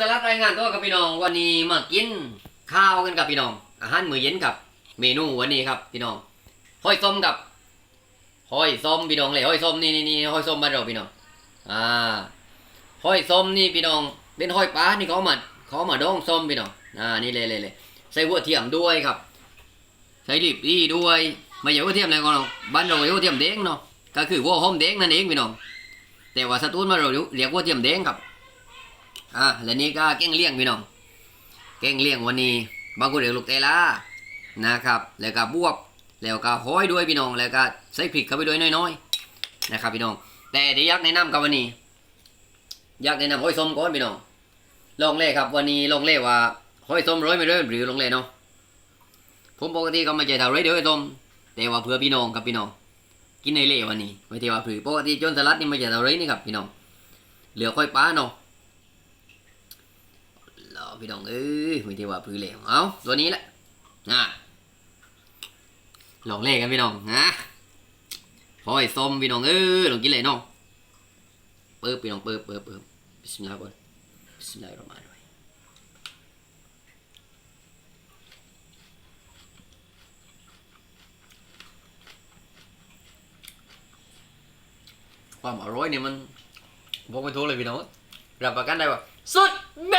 สลัดรายงานตัวกับพี่น้องวันนี้มากินข้าวกันกับพี่น้อง อาหารมื้อเย็นกับเมนูวันนี้ครับ พี่น้องห้อยส้มกับห้อยส้มพี่น้องเลยห้อยส้มนี่นี่นี่ห้อยส้มบ้านเราพี่น้องอ่าห้อยส้มนี่พี่น้อง เป็นห้อยปลานี่เขามาเขามาดองส้มพี่น้องอ่านี่เลยเลยเลยใส่หัวเทียมด้วยครับ ใส่ดิบดีด้วยไม่ใช่หัวเทียมอะไรก็เนาะบ้านเราหัวเทียมแดงเนาะก็คือหัวหอมแดงนั่นเองพี่น้องแต่ว่าสตูลมานเราเรียกหัวเทียมแดงครับ อ่าและนี่ก็แกงเลี่ยงพี่น้องแกงเลี่ยงวันนี้ บางคนเรียกลูกเตลานะครับ แล้วก็บวบแล้วก็ห้อยด้วยพี่น้อง แล้วก็ใส่พริกเข้าไปด้วยน้อยๆนะครับพี่น้อง แต่ที่ยากแนะนำกับวันนี้ยากแนะนำห้อยส้มก่อนพี่น้องลองเล่ครับ วันนี้ลองเล่ว่าห้อยส้มร้อยไม่ร้อยหรือลองเล่เนาะผมปกติก็ไม่ใจเท่าไรเดี๋ยวห้อยส้มแต่ว่าเพื่อพี่น้องกับพี่น้องกินในเล่วันนี้ไม่ใช่ว่าผือปกติจนสลัดนี่ไม่ใจเท่าไรนี่ครับพี่น้องเหลือค่อยป้าเนาะ รอพี่น้องเอ้ยไม่ได้ว่าพื้นเหลวเอาตัวนี้แหละนะลองเล่กันพี่น้องนะหอยส้มพี่น้องเอ้ยลองกินเลยน้องเปิบพี่น้องเปิบเปิบเปิบบิสมิลลาห์ก่อนบิสมิลลาฮิรเราะมานิรเราะฮีมความอร่อยเนี่ยมันบอกไม่ถูกเลยพี่น้องรับประกันได้ว่าสุดเม